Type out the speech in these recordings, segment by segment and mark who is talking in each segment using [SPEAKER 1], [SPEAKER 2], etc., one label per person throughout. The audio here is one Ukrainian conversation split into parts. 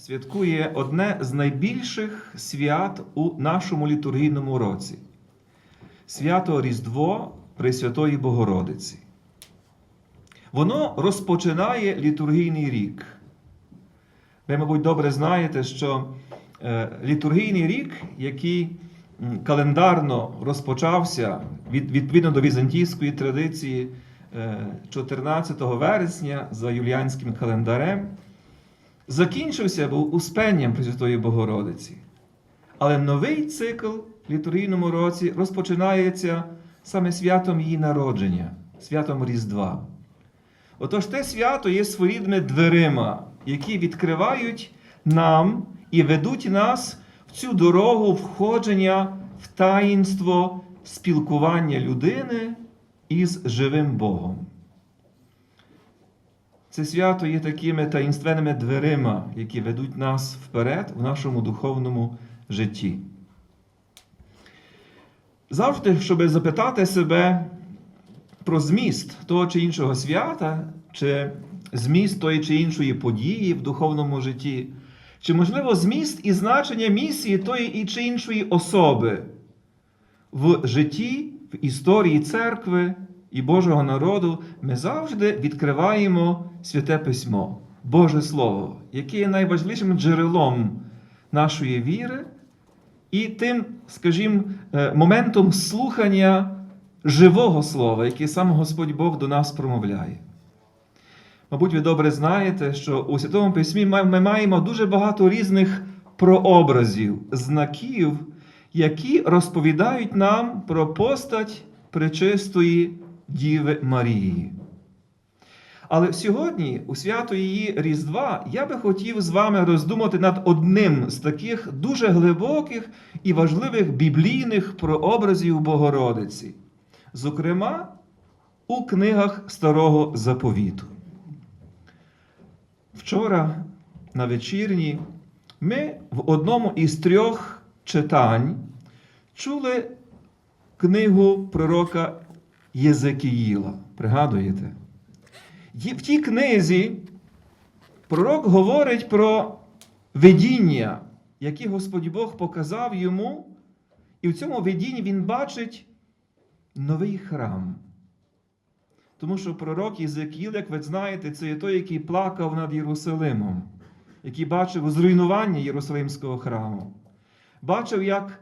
[SPEAKER 1] святкує одне з найбільших свят у нашому літургійному році свято Різдво Пресвятої Богородиці. Воно розпочинає літургійний рік. Ви, мабуть, добре знаєте, що е, літургійний рік, який календарно розпочався відповідно до візантійської традиції е, 14 вересня за юліанським календарем, закінчився був успенням Пресвятої Богородиці. Але новий цикл в літургійному році розпочинається саме святом її народження, святом Різдва. Отож, те свято є своїдними дверима, які відкривають нам і ведуть нас в цю дорогу входження в таїнство спілкування людини із живим Богом. Це свято є такими таїнственними дверима, які ведуть нас вперед в нашому духовному житті. Завжди, щоб запитати себе про зміст того чи іншого свята, чи зміст тої чи іншої події в духовному житті, чи, можливо, зміст і значення місії тої чи іншої особи в житті, в історії церкви і Божого народу, ми завжди відкриваємо святе письмо, Боже Слово, яке є найважливішим джерелом нашої віри і тим, скажімо, е, моментом слухання живого слова, яке сам Господь Бог до нас промовляє. Мабуть, ви добре знаєте, що у Святому Письмі ми ми маємо дуже багато різних прообразів, знаків, які розповідають нам про постать пречистої Діви Марії. Але сьогодні, у свято її Різдва, я би хотів з вами роздумати над одним з таких дуже глибоких і важливих біблійних прообразів Богородиці, зокрема, у книгах Старого Заповіту. Вчора на вечірні ми в одному із трьох читань чули книгу пророка Єзекіїла. Пригадуєте? В тій книзі пророк говорить про видіння, яке Господь Бог показав йому, і в цьому видінні він бачить новий храм. Тому що пророк Єзекіл, як ви знаєте, це є той, який плакав над Єрусалимом, який бачив зруйнування Єрусалимського храму. Бачив, як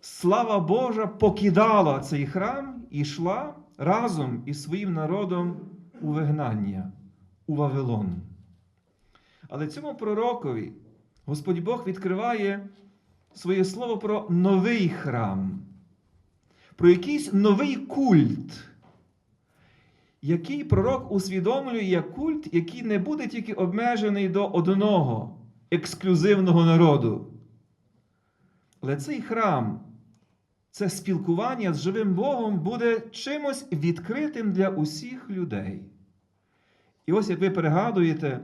[SPEAKER 1] слава Божа покидала цей храм і йшла разом із своїм народом у вигнання, у Вавилон. Але цьому пророкові Господь Бог відкриває своє слово про новий храм, про якийсь новий культ, який пророк усвідомлює як культ, який не буде тільки обмежений до одного ексклюзивного народу. Але цей храм, це спілкування з живим Богом буде чимось відкритим для усіх людей. І ось, як ви пригадуєте,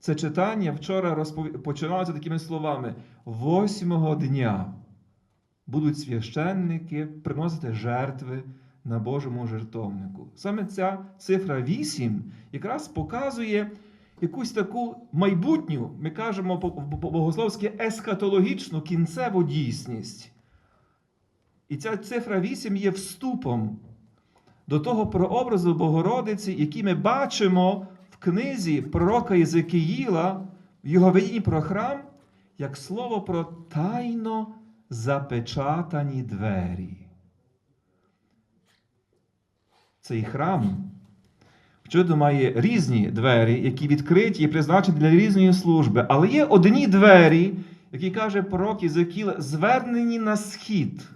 [SPEAKER 1] це читання вчора розпов... починалося такими словами: восьмого дня будуть священники приносити жертви на Божому жертовнику. Саме ця цифра 8 якраз показує якусь таку майбутню, ми кажемо по- богословськи ескатологічну кінцеву дійсність. І ця цифра 8 є вступом до того прообразу Богородиці, який ми бачимо в книзі пророка Єзекіїла, в його видінні про храм, як слово про тайно запечатані двері. Цей храм Чудо має різні двері, які відкриті і призначені для різної служби. Але є одні двері, які каже пророк Єзекіл, звернені на схід.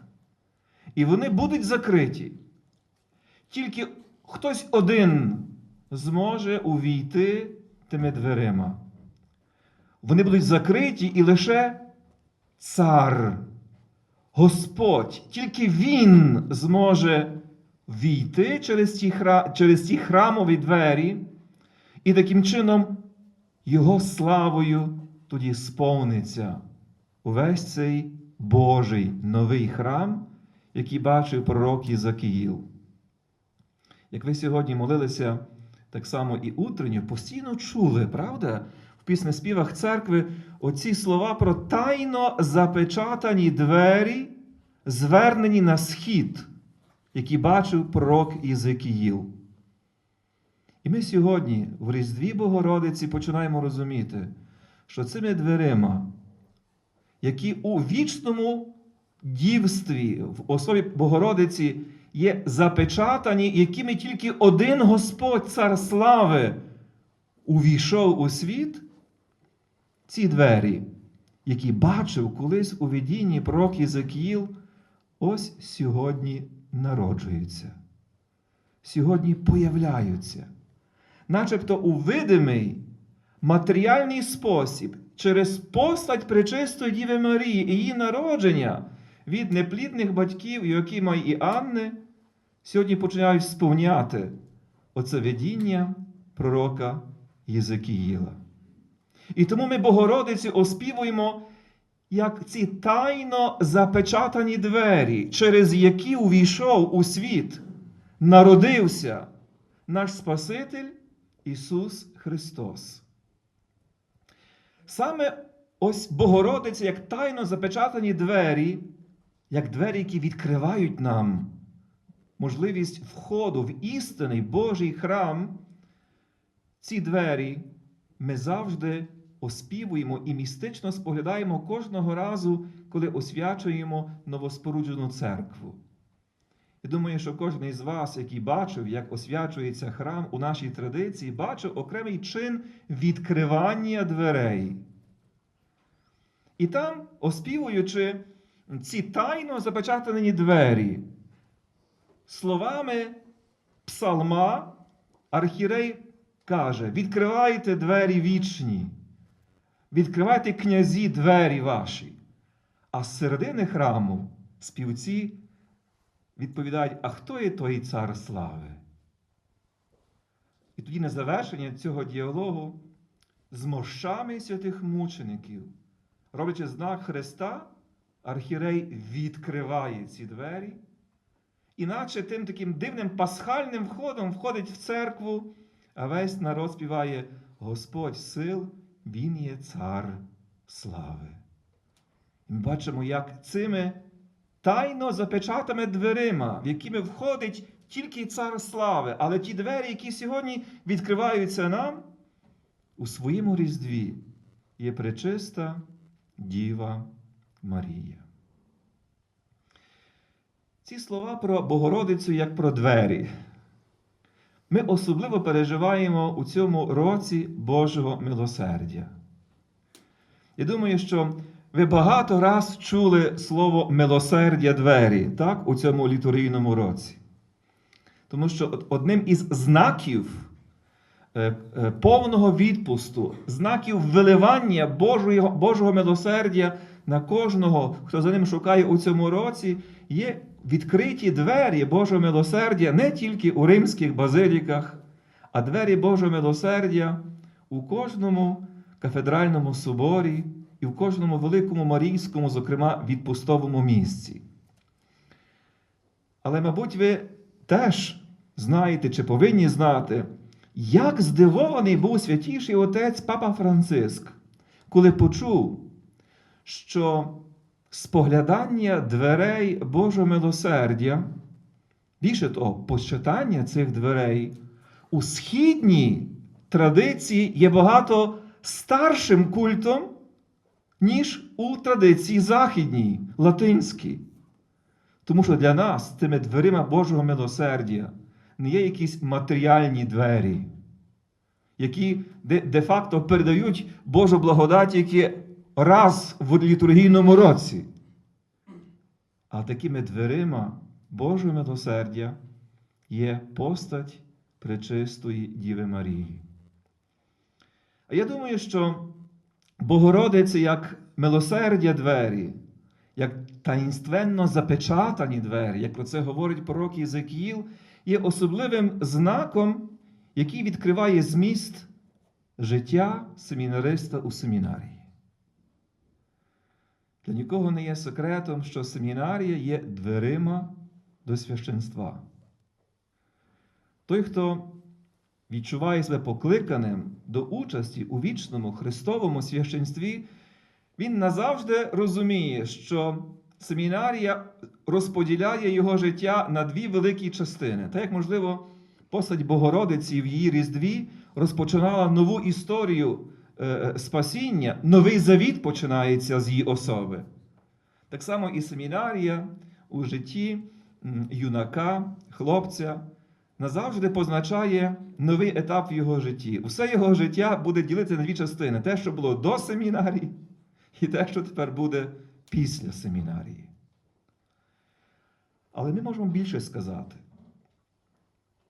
[SPEAKER 1] І вони будуть закриті. Тільки хтось один зможе увійти тими дверима. Вони будуть закриті і лише цар, Господь, тільки Він зможе війти через ті, хра... через ті храмові двері, і таким чином Його славою тоді сповниться увесь цей Божий новий храм, який бачив пророк Єзакіїл. Як ви сьогодні молилися так само і утренньо, постійно чули, правда? В піснеспівах церкви оці слова про тайно запечатані двері, звернені на схід, які бачив пророк Єзекіїл. І ми сьогодні в Різдві Богородиці починаємо розуміти, що цими дверима, які у вічному дівстві в особі Богородиці є запечатані, якими тільки один Господь, цар слави, увійшов у світ, ці двері, які бачив колись у видінні пророк Єзекіїл, ось сьогодні народжуються. Сьогодні появляються, начебто у видимий матеріальний спосіб, через постать Пречистої Діви Марії і її народження від неплідних батьків Йоакима і Анни, сьогодні починають сповняти оце видіння пророка Єзекіїла. І тому ми Богородиці оспівуємо, як ці тайно запечатані двері, через які увійшов у світ, народився наш Спаситель Ісус Христос. Саме ось Богородиця, як тайно запечатані двері, як двері, які відкривають нам можливість входу в істинний Божий храм, ці двері ми завжди оспівуємо і містично споглядаємо кожного разу, коли освячуємо новоспоруджену церкву. Я думаю, що кожен із вас, який бачив, як освячується храм у нашій традиції, бачив окремий чин відкривання дверей. І там, оспівуючи ці тайно запечатані двері, словами псалма, архірей каже: відкривайте двері вічні, відкривайте князі двері ваші. А з середини храму співці відповідають, а хто є той цар слави? І тоді на завершення цього діалогу з мощами святих мучеників, роблячи знак Христа, архірей відкриває ці двері, іначе тим таким дивним пасхальним входом входить в церкву, а весь народ співає Господь сил, Він є цар слави. Ми бачимо, як цими тайно запечатими дверима, в якими входить тільки цар слави, але ті двері, які сьогодні відкриваються нам, у своєму різдві є пречиста Діва Марія. Ці слова про Богородицю як про двері. Ми особливо переживаємо у цьому році Божого милосердя. Я думаю, що ви багато раз чули слово милосердя двері так, у цьому літургійному році. Тому що одним із знаків е, е, повного відпусту, знаків виливання Божого, Божого милосердя на кожного, хто за ним шукає у цьому році, є відкриті двері Божого милосердя не тільки у римських базиліках, а двері Божого милосердя у кожному кафедральному соборі і в кожному великому марійському, зокрема, відпустовому місці. Але, мабуть, ви теж знаєте чи повинні знати, як здивований був святіший отець Папа Франциск, коли почув, що споглядання дверей Божого милосердя, більше того, почитання цих дверей у східній традиції є багато старшим культом, ніж у традиції західній, латинській. Тому що для нас тими дверима Божого милосердя не є якісь матеріальні двері, які де-факто передають Божу благодать, які раз в літургійному році. А такими дверима Божого милосердя є постать пречистої Діви Марії. А я думаю, що Богородиці як милосердя двері, як таїнственно запечатані двері, як про це говорить пророк Єзекіїл, є особливим знаком, який відкриває зміст життя семінариста у семінарії. Для нікого не є секретом, що семінарія є дверима до священства. Той, хто відчуває себе покликаним до участі у вічному Христовому священстві, Він назавжди розуміє, що семінарія розподіляє його життя на дві великі частини. Так як, можливо, постать Богородиці в її Різдві розпочинала нову історію спасіння, новий завіт починається з її особи. Так само і семінарія у житті юнака, хлопця назавжди позначає новий етап в його житті. Усе його життя буде ділитися на дві частини: те, що було до семінарії, і те, що тепер буде після семінарії. Але ми можемо більше сказати.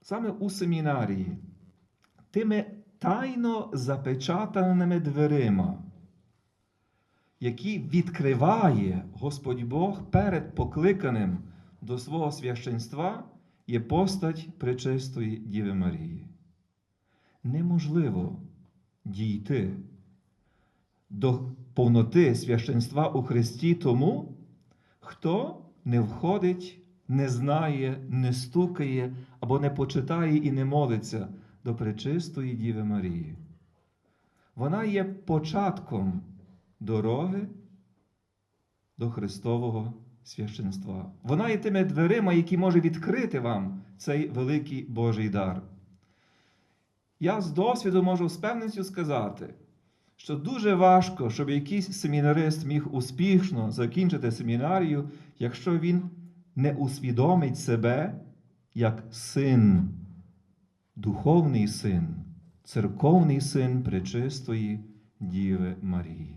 [SPEAKER 1] Саме у семінарії, тими тайно запечатаними дверима, які відкриває Господь Бог перед покликаним до свого священства, є постать пречистої Діви Марії. Неможливо дійти до повноти священства у Христі тому, хто не входить, не знає, не стукає або не почитає і не молиться до пречистої Діви Марії. Вона є початком дороги до Христового священства. Вона є тими дверима, які може відкрити вам цей великий Божий дар. Я з досвіду можу з певністю сказати, що дуже важко, щоб якийсь семінарист міг успішно закінчити семінарію, якщо він не усвідомить себе як син, духовний син, церковний син пречистої Діви Марії.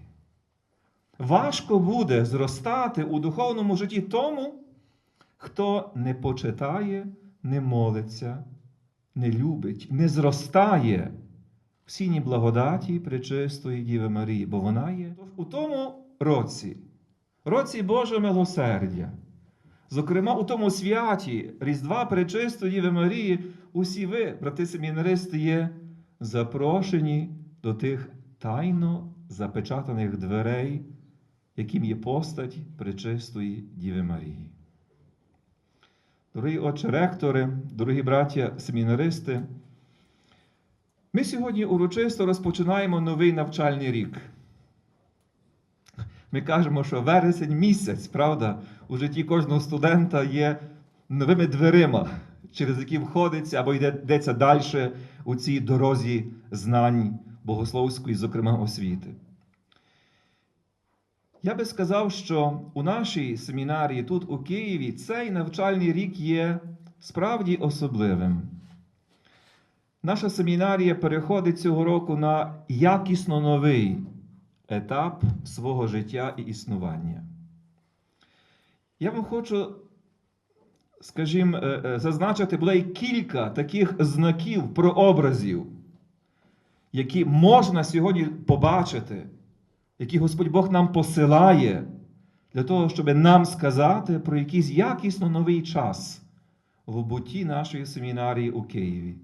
[SPEAKER 1] Важко буде зростати у духовному житті тому, хто не почитає, не молиться, не любить, не зростає в сіні благодаті пречистої Діви Марії, бо вона є у тому році, році Божого милосердя, зокрема у тому святі Різдва Пречистої Діви Марії, усі ви, брати семінаристи, є запрошені до тих тайно запечатаних дверей, яким є постать Пречистої Діви Марії. Дорогі отче ректори, дорогі браття семінаристи, ми сьогодні урочисто розпочинаємо новий навчальний рік. Ми кажемо, що вересень місяць, правда, у житті кожного студента є новими дверима, через які входиться або йдеться далі у цій дорозі знань богословської, зокрема освіти. Я би сказав, що у нашій семінарії тут у Києві цей навчальний рік є справді особливим. Наша семінарія переходить цього року на якісно новий етап свого життя і існування. Я вам хочу, скажімо, е, е, зазначити буде кілька таких знаків, прообразів, які можна сьогодні побачити, які Господь Бог нам посилає для того, щоб нам сказати про якийсь якісно новий час в бутті нашої семінарії у Києві.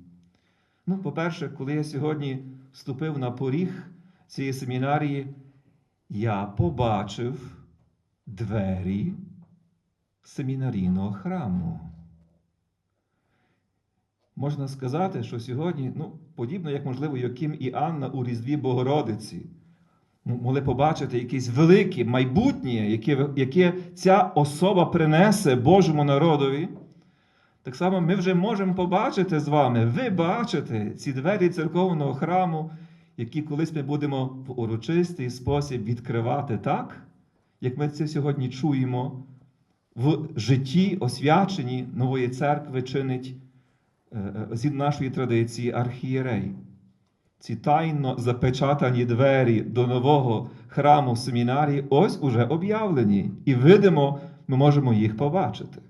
[SPEAKER 1] Ну, по-перше, коли я сьогодні вступив на поріг цієї семінарії, я побачив двері семінарійного храму. Можна сказати, що сьогодні, ну, подібно, як, можливо, Яким і Анна у Різдві Богородиці, ну, могли побачити якесь велике майбутнє, яке, яке ця особа принесе Божому народові. Так само ми вже можемо побачити з вами, ви бачите ці двері церковного храму, які колись ми будемо в урочистий спосіб відкривати так, як ми це сьогодні чуємо в житті освяченні нової церкви чинить е, е, згідно нашої традиції архієрей. Ці тайно запечатані двері до нового храму семінарії ось уже об'явлені, і видимо, ми можемо їх побачити.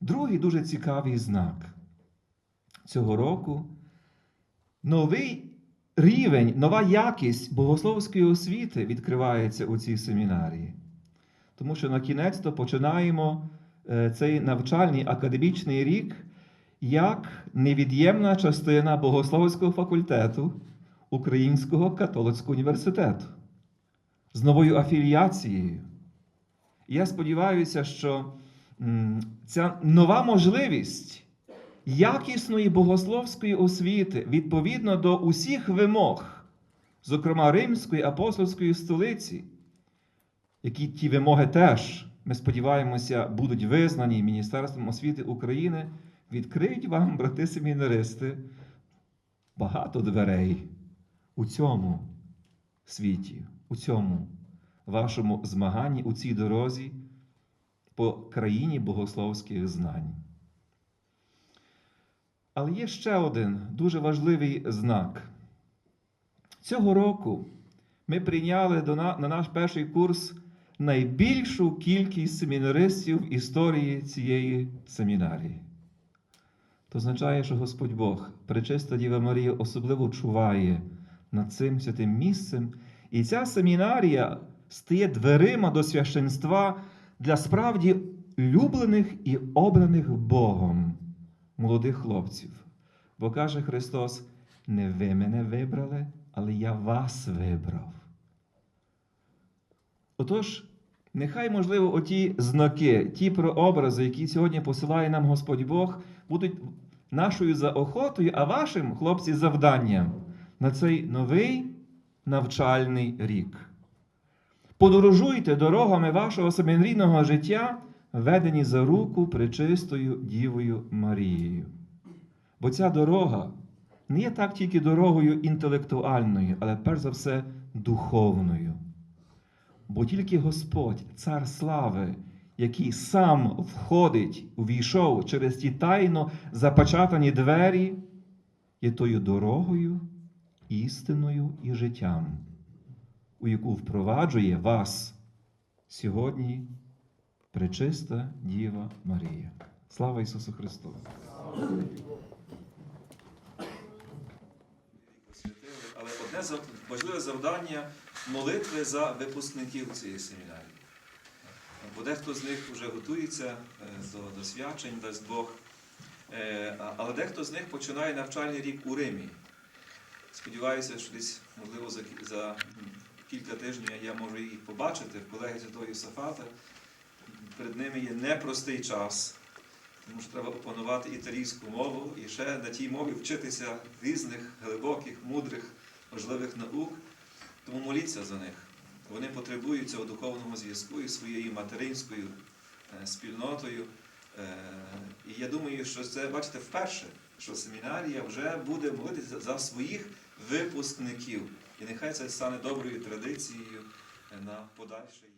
[SPEAKER 1] Другий дуже цікавий знак цього року новий рівень, нова якість богословської освіти відкривається у цій семінарії. Тому що на кінець то починаємо е, цей навчальний академічний рік як невід'ємна частина богословського факультету Українського католицького університету з новою афіліацією. Я сподіваюся, що ця нова можливість якісної богословської освіти відповідно до усіх вимог зокрема Римської апостольської столиці, які ті вимоги теж, ми сподіваємося, будуть визнані Міністерством освіти України, відкриють вам, брати семінаристи, багато дверей у цьому світі, у цьому вашому змаганні, у цій дорозі по країні богословських знань. Але є ще один дуже важливий знак. Цього року ми прийняли на, на наш перший курс найбільшу кількість семінаристів в історії цієї семінарії. То означає, що Господь Бог, Пречиста Діва Марія, особливо чуває над цим святим місцем. І ця семінарія стає дверима до священства для справді люблених і обраних Богом молодих хлопців. Бо каже Христос: не ви мене вибрали, але я вас вибрав. Отож, нехай, можливо, оті знаки, ті прообрази, які сьогодні посилає нам Господь Бог, будуть нашою заохотою, а вашим, хлопці, завданням на цей новий навчальний рік. Подорожуйте дорогами вашого семінарійного життя, ведені за руку пречистою Дівою Марією. Бо ця дорога не є так тільки дорогою інтелектуальною, але перш за все духовною. Бо тільки Господь, цар слави, який сам входить, увійшов через ті тайно запечатані двері, є тою дорогою, істиною і життям, у яку впроваджує вас сьогодні пречиста Діва Марія. Слава Ісусу Христу!
[SPEAKER 2] але одне важливе завдання молитви за випускників цієї семінарії. Бо дехто з них вже готується е, до, до свячень, дасть Бог. Е, Але дехто з них починає навчальний рік у Римі. Сподіваюся, що десь, можливо, за, за кілька тижнів я можу їх побачити в колеги Святого Йосафата. Перед ними є непростий час, тому що треба опанувати італійську мову і ще на тій мові вчитися різних глибоких, мудрих, важливих наук. Тому моліться за них. Вони потребують цього духовного зв'язку із своєю материнською е, спільнотою. Е, І я думаю, що це, бачите, вперше, що семінарія вже буде молитися за своїх випускників. І нехай це стане доброю традицією е, на подальший.